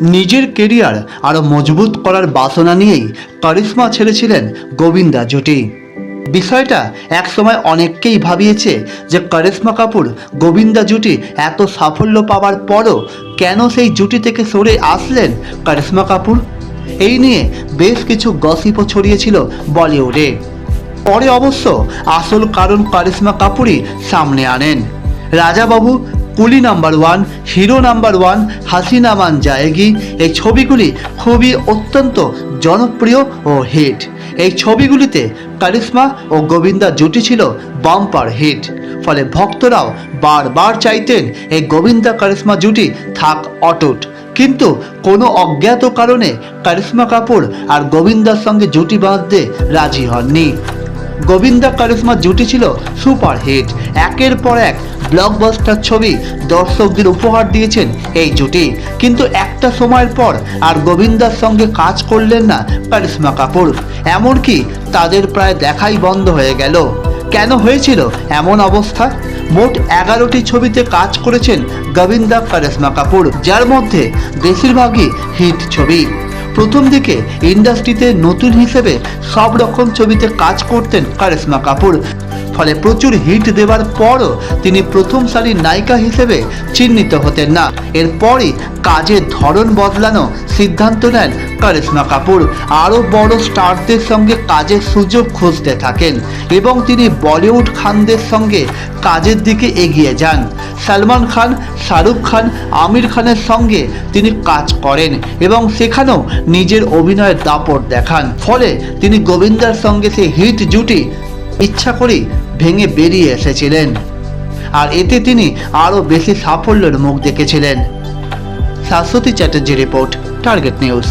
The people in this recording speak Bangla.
নিজের কেরিয়ার আরও মজবুত করার বাসনা নিয়েই কারিশ্মা ছেড়েছিলেন গোবিন্দা জুটি। বিষয়টা একসময় অনেককেই ভাবিয়েছে যে কারিশ্মা কাপুর গোবিন্দা জুটি এত সাফল্য পাওয়ার পরও কেন সেই জুটি থেকে সরে আসলেন কারিশ্মা কাপুর? এই নিয়ে বেশ কিছু গসিপও ছড়িয়েছিল বলিউডে। পরে অবশ্য আসল কারণ কারিশ্মা কাপুরই সামনে আনেন। Rajababu Coolie number one, hero number one, Haseena Maan Jayegi. এই ছবিগুলি খুবই অত্যন্ত জনপ্রিয় ও হিট। এই ছবিগুলিতে কারিশ্মা ও গোবিন্দা জুটি ছিল বাম্পার হিট। ফলে ভক্তরাও বারবার চাইতেন এই গোবিন্দা কারিশ্মা জুটি থাক অটুট। কিন্তু কোনো অজ্ঞাত কারণে কারিশ্মা কাপুর আর গোবিন্দার সঙ্গে জুটি বাঁধতে রাজি হননি। গোবিন্দা কারিশ্মা জুটি ছিল সুপার হিট। একের পর এক ব্লকবাস্টার ছবি দর্শকদের উপহার দিয়েছেন এই জুটি। কিন্তু একটা সময়ের পর আর গোবিন্দার সঙ্গে কাজ করলেন না কারিশ্মা কাপুর। এমনকি তাদের প্রায় দেখাই বন্ধ হয়ে গেল। কেন হয়েছিল এমন অবস্থা? মোট এগারোটি ছবিতে কাজ করেছেন গোবিন্দা কারিশ্মা কাপুর, যার মধ্যে বেশিরভাগই হিট ছবি। প্রথম দিকে ইন্ডাস্ট্রিতে নতুন হিসেবে সব রকম ছবিতে কাজ করতেন কারিশ্মা কাপুর। ফলে প্রচুর হিট দেওয়ার পরও তিনি প্রথম সারির নায়িকা হিসেবে চিহ্নিত হতেন না। এরপরই কাজের ধরন বদলানো সিদ্ধান্ত নেন কারিশ্মা কাপুর। আরও বড় স্টারদের সঙ্গে কাজের সুযোগ খুঁজতে থাকেন এবং তিনি বলিউড খানদের সঙ্গে কাজের দিকে এগিয়ে যান। সালমান খান, শাহরুখ খান, আমির খানের সঙ্গে তিনি কাজ করেন এবং সেখানেও নিজের অভিনয়ের দাপট দেখান। ফলে তিনি গোবিন্দার সঙ্গে সেই হিট জুটি ইচ্ছা করেই ভেঙে বেরিয়ে এসেছিলেন। আর এতে তিনি আরও বেশি সাফল্যের মুখ দেখেছিলেন। Shashwati Chatterjee report, target news.